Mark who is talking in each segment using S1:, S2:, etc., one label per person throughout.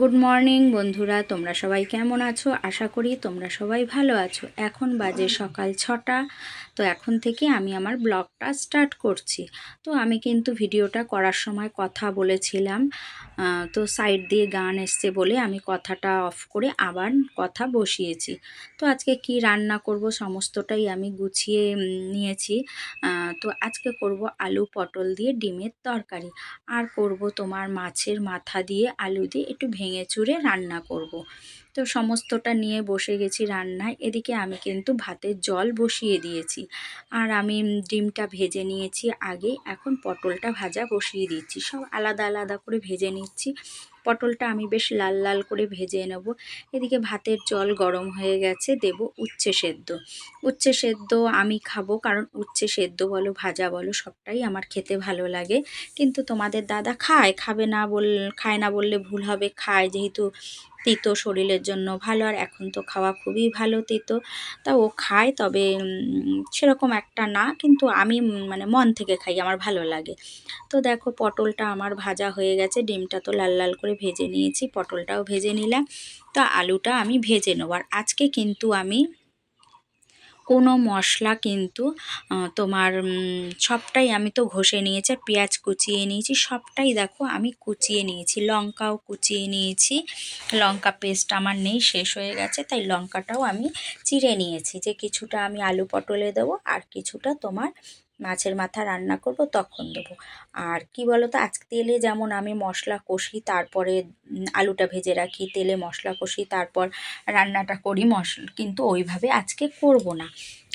S1: Good morning বন্ধুরা। তোমরা সবাই কেমন আছো? আশা করি তোমরা সবাই ভালো আছো। এখন বাজে সকাল ছটা। তো এখন থেকে আমি আমার ব্লগটা স্টার্ট করছি। তো আমি কিন্তু ভিডিওটা করার সময় কথা বলেছিলাম। তো সাইড দিয়ে গান এসছে বলে আমি কথাটা অফ করে আবার কথা বসিয়েছি। তো আজকে কি রান্না করব সমস্তটাই আমি গুছিয়ে নিয়েছি। তো আজকে করব আলু পটল দিয়ে ডিমের তরকারি। আর করব তোমার মাছের মাথা দিয়ে আলু দিয়ে একটু ভেঙে চুরে রান্না করব। তো সমস্তটা নিয়ে বসে গেছি রান্নায়। এদিকে আমি কিন্তু ভাতের জল বসিয়ে দিয়েছি। আর আমি ডিমটা ভেজে নিয়েছি আগে। এখন পটলটা ভাজা বসিয়ে দিচ্ছি। সব আলাদা আলাদা করে ভেজে নিচ্ছি। পটলটা আমি বেশ লাল লাল করে ভেজে নেব। এদিকে ভাতের জল গরম হয়ে গেছে, দেব উচ্ছে সেদ্ধ। উচ্ছে সেদ্ধ আমি খাব কারণ উচ্ছে সেদ্ধ বলো, ভাজা বলো, সবটাই আমার খেতে ভালো লাগে। কিন্তু তোমাদের দাদা খায়, খাবে না বল, খায় না বললে ভুল হবে, খায় যেহেতু তিতো শরীরের জন্য ভালো। আর এখন তো খাওয়া খুবই ভালো তিতো। তা ও খায় তবে সেরকম একটা না, কিন্তু আমি মানে মন থেকে খাই, আমার ভালো লাগে। তো দেখো পটলটা আমার ভাজা হয়ে গেছে, ডিমটা তো লাল লাল করে ভেজে নিয়েছি, পটলটাও ভেজে নিলাম। তো আলুটা আমি ভেজে নেব। আর আজকে কিন্তু আমি কোনো মশলা কিন্তু তোমার সবটাই আমি তো ঘষে নিয়েছি আর পেঁয়াজ কুচিয়ে নিয়েছি। সবটাই দেখো আমি কুচিয়ে নিয়েছি, লঙ্কাও কুচিয়ে নিয়েছি। লঙ্কা পেস্ট আমার নেই, শেষ হয়ে গেছে, তাই লঙ্কাটাও আমি চিড়ে নিয়েছি। যে কিছুটা আমি আলু পটলে দেবো আর কিছুটা তোমার মাছের মাথা রান্না করব, তখন দেবো। আর কি বলো তো আজকে তেলে যেমন আমি মশলা কষি, তারপরে আলুটা ভেজে রাখি, তেলে মশলা কষি, তারপর রান্নাটা করি মশলা কিন্তু ওইভাবে আজকে করব না।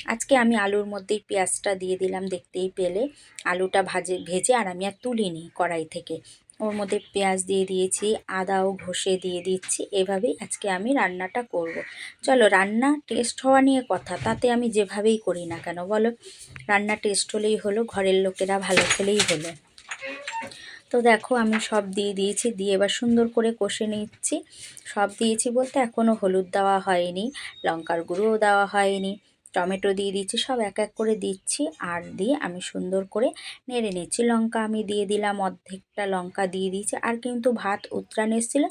S1: আজকে আমি আলুর মধ্যেই পেঁয়াজটা দিয়ে দিলাম দেখতেই পেলে। আলুটা ভাজে, ভেজে আর আমি আর তুলিনি কড়াই থেকে। ওর মধ্যে পেঁয়াজ দিয়ে দিয়েছি আদাও ঘষে দিয়ে দিচ্ছি। এভাবেই আজকে আমি রান্নাটা করব। চলো, রান্না টেস্ট হওয়া নিয়ে কথা, তাতে আমি যেভাবেই করি না কেন বলো? রান্না টেস্ট হলেই হলো, ঘরের লোকেরা ভালো খেলেই হলো। তো দেখো, আমি সব দিয়ে দিয়েছি, দিয়ে এবার সুন্দর করে কষে নিচ্ছি। সব দিয়েছি বলতে এখনও হলুদ দেওয়া হয়নি, লঙ্কার গুঁড়োও দেওয়া হয়নি। টমেটো দিয়ে দিচ্ছি, সব এক এক করে দিচ্ছি আর দিয়ে আমি সুন্দর করে নেড়ে নিচ্ছি। লঙ্কা আমি দিয়ে দিলাম, অর্ধেকটা লঙ্কা দিয়ে দিয়েছি আর কিন্তু ভাত উত্রান এসেছিল,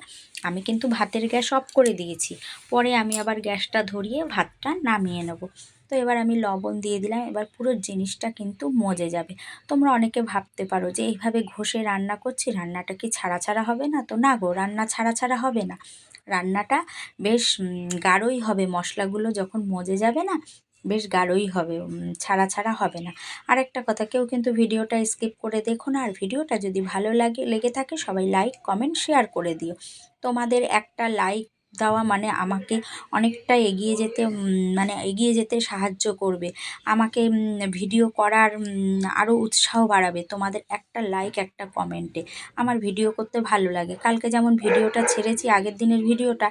S1: আমি কিন্তু ভাতের গ্যাস অফ করে দিয়েছি। পরে আমি আবার গ্যাসটা ধরিয়ে ভাতটা নামিয়ে নেব। তো এবার আমি লবণ দিয়ে দিলাম, এবার পুরো জিনিসটা কিন্তু মজে যাবে। তোমরা অনেকে ভাবতে পারো যে এইভাবে ঘষে রান্না করছি, রান্নাটা কি ছাড়া ছাড়া হবে না? তো না গো, রান্না ছাড়া ছাড়া হবে না। রান্নাটা বেশ গাঢ়ই হবে, মশলাগুলো যখন মজে যাবে না বেশ গাঢ়ই হবে ছাড়া ছাড়া হবে না। আর একটা কথা, কেউ কিন্তু ভিডিওটা স্কিপ করে দেখো না, আর ভিডিওটা যদি ভালো লাগে, লেগে থাকে, সবাই লাইক, কমেন্ট, শেয়ার করে দিও। তোমাদের একটা লাইক দেওয়া মানে আমাকে অনেকটা এগিয়ে যেতে মানে এগিয়ে যেতে সাহায্য করবে। আমাকে ভিডিও করার আরও উৎসাহ বাড়াবে তোমাদের একটা লাইক, একটা কমেন্টে। আমার ভিডিও করতে ভালো লাগে। কালকে যেমন ভিডিওটা ছেড়েছি, আগের দিনের ভিডিওটা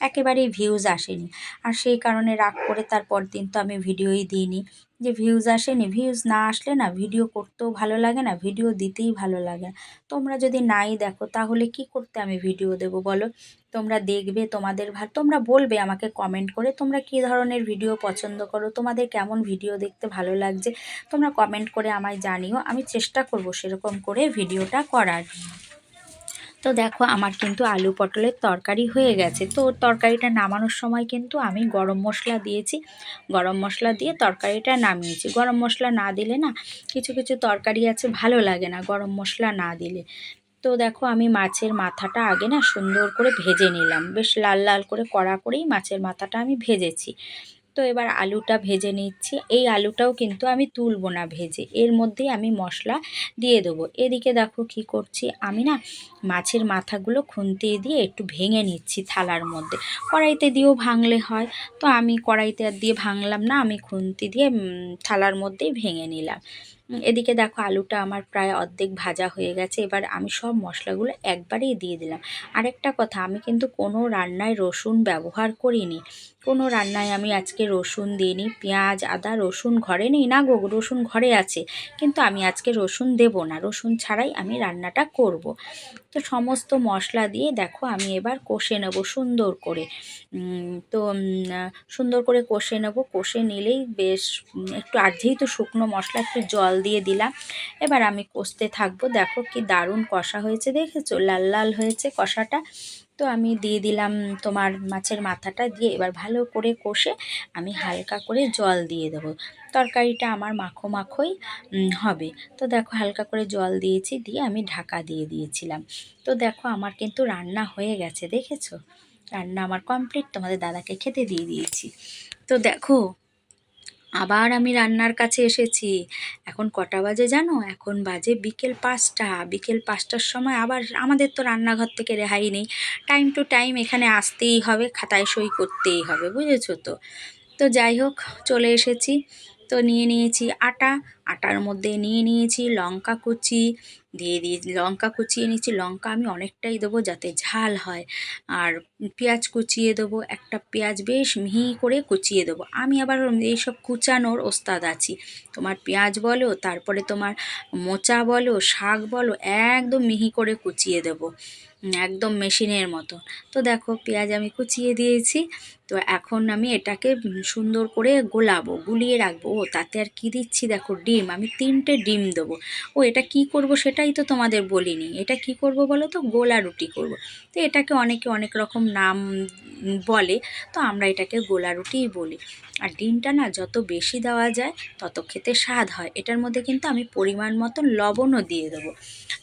S1: একেবারেই ভিউজ আসেনি। আর সেই কারণে রাগ করে তারপর দিন তো আমি ভিডিওই দিইনি। যে ভিউজ আসেনি ভিউজ না আসলে না ভিডিও করতেও ভালো লাগে না ভিডিও দিতেই ভালো লাগে তোমরা যদি নাই দেখো, তাহলে কি করতে আমি ভিডিও দেবো বলো? তোমরা দেখবে, তোমাদের ভালো তোমরা বলবে আমাকে কমেন্ট করে, তোমরা কী ধরনের ভিডিও পছন্দ করো? তোমাদের কেমন ভিডিও দেখতে ভালো লাগছে? তোমরা কমেন্ট করে আমায় জানিও, আমি চেষ্টা করব সেরকম করে ভিডিওটা করার। তো দেখো, আমার কিন্তু আলু পটলের তরকারি হয়ে গেছে। তো তরকারিটা নামানোর সময় কিন্তু আমি গরম মশলা দিয়েছি। গরম মশলা দিয়ে তরকারিটা নামিয়েছি। গরম মশলা না দিলে না কিছু কিছু তরকারি আছে, ভালো লাগে না গরম মশলা না দিলে। তো দেখো, আমি মাছের মাথাটা আগে না সুন্দর করে ভেজে নিলাম। বেশ লাল লাল করে কড়া করেই মাছের মাথাটা আমি ভেজেছি। তো এবার আলুটা ভেজে নিচ্ছি। এই আলুটাও কিন্তু আমি তুলবো না ভেজে। এর মধ্যেই আমি মশলা দিয়ে দেবো। এদিকে দেখো কি করছি। আমি না মাছের মাথাগুলো খুন্তি দিয়ে একটু ভেঙে নিচ্ছি থালার মধ্যে। কড়াইতে দিয়েও ভাঙলে হয়। তো আমি কড়াইতে আর দিয়ে ভাঙলাম না। আমি খুন্তি দিয়ে থালার মধ্যেই ভেঙে নিলাম। এদিকে দেখো আলুটা আমার প্রায় অর্ধেক ভাজা হয়ে গেছে। এবার আমি সব মশলাগুলো একবারেই দিয়ে দিলাম। আরেকটা কথা, আমি কিন্তু কোনো রান্নায় রসুন ব্যবহার করিনি। কোনো রান্নায় আমি আজকে রসুন দিইনি। পেঁয়াজ, আদা, রসুন ঘরে নেই না গো? রসুন ঘরে আছে। কিন্তু আমি আজকে রসুন দেব না। রসুন ছাড়াই আমি রান্নাটা করব। তো সমস্ত মশলা দিয়ে দেখো আমি এবার কষে নেব সুন্দর করে। তো সুন্দর করে কষে নেব। কষে নিলেই বেশ একটু আর যেহেতু শুকনো মশলা, একটু জল দিয়ে দিলাম। এবার আমি কষতে থাকব। দেখো কি দারুণ কষা হয়েছে, দেখেছ? লাল লাল হয়েছে কষাটা। তো আমি দিয়ে দিলাম তোমার মাছের মাথাটা দিয়ে এবার ভালো করে কষে আমি হালকা করে জল দিয়ে দেবো। তরকারিটা আমার মাখো মাখোই হবে। তো দেখো হালকা করে জল দিয়েছি, দিয়ে আমি ঢাকা দিয়ে দিয়েছিলাম। তো দেখো আমার কিন্তু রান্না হয়ে গেছে, দেখেছ? রান্না আমার কমপ্লিট তোমাদের দাদাকে খেতে দিয়ে দিয়েছি। তো দেখো আবার আমি রান্নার কাছে এসেছি। এখন কটা বাজে জানো? এখন বাজে বিকেল পাঁচটা। বিকেল পাঁচটার সময় আবার আমাদের তো রান্নাঘর থেকে রেহাই নেই। টাইম টু টাইম এখানে আসতেই হবে, খাতায় সই করতেই হবে, বুঝেছ তো? তো যাই হোক, চলে এসেছি। তো নিয়ে নিয়েছি, আটা, আটার মধ্যে নিয়ে নিয়েছি, লঙ্কা কুচি, দিয়ে দিয়ে লঙ্কা কুচিয়ে নিয়েছি, লঙ্কা আমি অনেকটাই দেবো যাতে ঝাল হয়। আর পেঁয়াজ কুচিয়ে দেবো, একটা পেঁয়াজ বেশ মিহি করে কুচিয়ে দেবো। আমি আবার এইসব কুচানোর ওস্তাদ আছি। তোমার পেঁয়াজ বলো, তারপরে তোমার মোচা বলো, শাক বলো, একদম মিহি করে কুচিয়ে দেবো। একদম মেশিনের মতো। তো দেখো, পেঁয়াজ আমি কুচিয়ে দিয়েছি। তো এখন আমি এটাকে সুন্দর করে গোলাবো, গুলিয়ে রাখব। ও, তাতে আর কি দিচ্ছি দেখো? ডিম, আমি তিনটে ডিম দেবো। ও, এটা কি করব সেটাই তো তোমাদের বলিনি। এটা কি করব বলো তো? গোলা রুটি করব। তো এটাকে অনেকে অনেক রকম নাম বলে, তো আমরা এটাকে গোলা রুটিই বলি। আর ডিমটা না যত বেশি দেওয়া যায়, তত খেতে স্বাদ হয়। এটার মধ্যে কিন্তু আমি পরিমাণ মতন লবণও দিয়ে দেবো।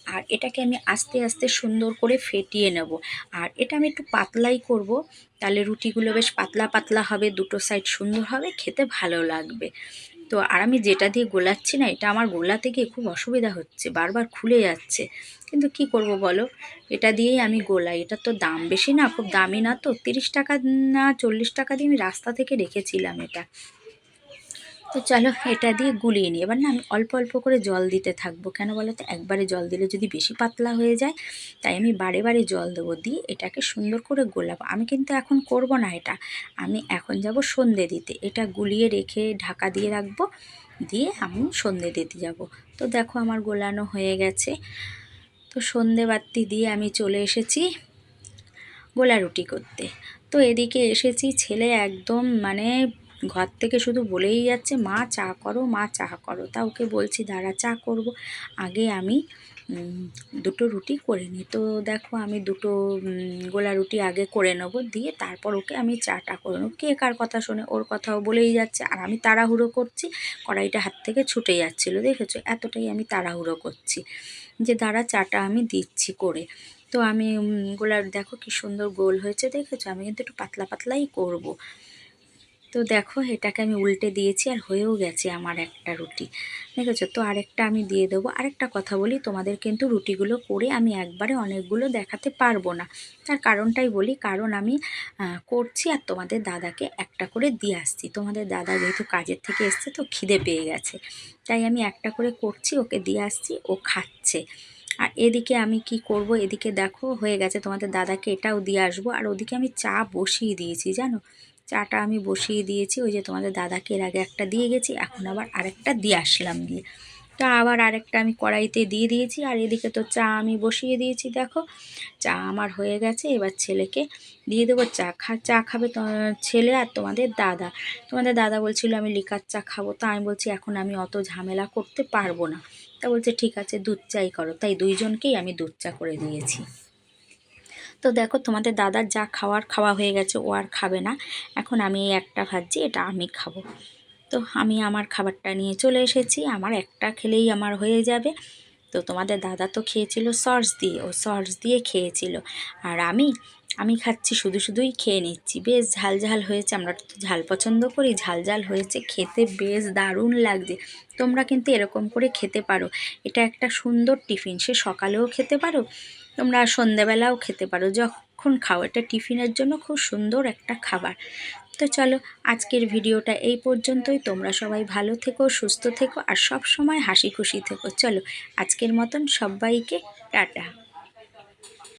S1: আর এটাকে আমি আস্তে আস্তে সুন্দর করে ফেটিয়ে নেব। আর এটা আমি একটু পাতলাই করব। তাহলে রুটিগুলো বেশ পাতলা পাতলা হবে, দুটো সাইড সুন্দর হবে, খেতে ভালো লাগবে। তো আর আমি যেটা দিয়ে গোলাচ্ছি না, এটা আমার গোলাতে গিয়ে খুব অসুবিধা হচ্ছে, বারবার খুলে যাচ্ছে। কিন্তু কি করব বলো? এটা দিয়েই আমি গোলাই, এটা তো দাম বেশি না, খুব দামি না তো, তিরিশ টাকা না চল্লিশ টাকা দিয়ে আমি রাস্তা থেকে রেখেছিলাম এটা। তো চলো এটা দিয়ে গুলিয়ে নিই। এবার না আমি অল্প অল্প করে জল দিতে থাকব। কেন বলো তো? একবারে জল দিলে যদি বেশি পাতলা হয়ে যায়, তাই আমি বারে বারে জল দেবো দিয়ে এটাকে সুন্দর করে গোলাবো। আমি কিন্তু এখন করব না এটা। আমি এখন যাব সন্ধে দিতে। এটা গুলিয়ে রেখে ঢাকা দিয়ে রাখব। দিয়ে আমি সন্ধে দিতে যাব। তো দেখো আমার গোলানো হয়ে গেছে। তো সন্ধে বাতি দিয়ে আমি চলে এসেছি গোলা রুটি করতে। তো এদিকে এসেছি ছেলে একদম মানে ঘর থেকে শুধু বলেই যাচ্ছে, মা, চা করো, মা, চা করো। তা ওকে বলছি, দাঁড়া, চা করব। আগে আমি দুটো রুটি করে নিই তো দেখো আমি দুটো গোলা রুটি আগে করে নেব, দিয়ে তারপর ওকে আমি চাটা করে নেব। কে কার কথা শোনে, ওর কথাও বলেই যাচ্ছে। আর আমি তাড়াহুড়ো করছি, কড়াইটা হাত থেকে ছুটে যাচ্ছিল, দেখেছ? এতটাই আমি তাড়াহুড়ো করছি যে, দাঁড়া, চাটা আমি দিচ্ছি করে। তো আমি গোলার দেখো কি সুন্দর গোল হয়েছে, দেখেছ? আমি কিন্তু একটু পাতলা পাতলাই করব। তো দেখো এটাকে আমি উল্টে দিয়েছি আর হয়েও গেছে আমার একটা রুটি। দেখেছ? তো আরেকটা আমি দিয়ে দেবো। আরেকটা কথা বলি, তোমাদের কিন্তু রুটিগুলো করে আমি একবারে অনেকগুলো দেখাতে পারব না। তার কারণটাই বলি, কারণ আমি করছি আর তোমাদের দাদাকে একটা করে দিয়ে আসছি। তোমাদের দাদা যেহেতু কাজের থেকে এসছে তো খিদে পেয়ে গেছে। তাই আমি একটা করে করছি, ওকে দিয়ে আসছি, ও খাচ্ছে। আর এদিকে আমি কি করব? এদিকে দেখো, হয়ে গেছে। তোমাদের দাদাকে এটাও দিয়ে আসব। আর ওদিকে আমি চা বসিয়ে দিয়েছি, জানো? চাটা আমি বসিয়ে দিয়েছি, ওই যে তোমাদের দাদাকে এর আগে একটা দিয়ে গেছি, এখন আবার আরেকটা দিয়ে আসলাম দিয়ে তা আবার আরেকটা আমি কড়াইতে দিয়ে দিয়েছি, আর এদিকে তো চা আমি বসিয়ে দিয়েছি, দেখো। চা আমার হয়ে গেছে, এবার ছেলেকে দিয়ে দেবো চা খা, চা খাবে ছেলে আর তোমাদের দাদা। তোমাদের দাদা বলছিল আমি লিকার চা খাব, তা আমি বলছি এখন আমি অত ঝামেলা করতে পারব না। তা বলছে, ঠিক আছে, দুধ চাই করো। তাই দুইজনকেই আমি দুধ চা করে দিয়েছি। তো দেখো তোমাদের দাদার যা খাওয়ার খাওয়া হয়ে গেছে, ও আর খাবে না। এখন আমি একটা ভাজছি, এটা আমি খাব। তো আমি আমার খাবারটা নিয়ে চলে এসেছি, আমার একটা খেলেই আমার হয়ে যাবে। তো তোমাদের দাদা তো খেয়েছিল সস দিয়ে, ও সস দিয়ে খেয়েছিল। আর আমি আমি খাচ্ছি, শুধু শুধুই খেয়ে নিচ্ছি। বেশ ঝাল ঝাল হয়েছে, আমরা তো ঝাল পছন্দ করি, ঝাল ঝাল হয়েছে, খেতে বেশ দারুণ লাগছে। তোমরা কিন্তু এরকম করে খেতে পারো। এটা একটা সুন্দর টিফিন, সে সকালেও খেতে পারো, তোমরা সন্ধ্যাবেলাও খেতে পারো। যখন খাও, এটা টিফিনের জন্য খুব সুন্দর একটা খাবার। তো চলো, আজকের ভিডিওটা এই পর্যন্তই। তোমরা সবাই ভালো থেকো, সুস্থ থেকো, আর সব সময় হাসি খুশি থেকো। চলো, আজকের মতন সবাইকে টাটা।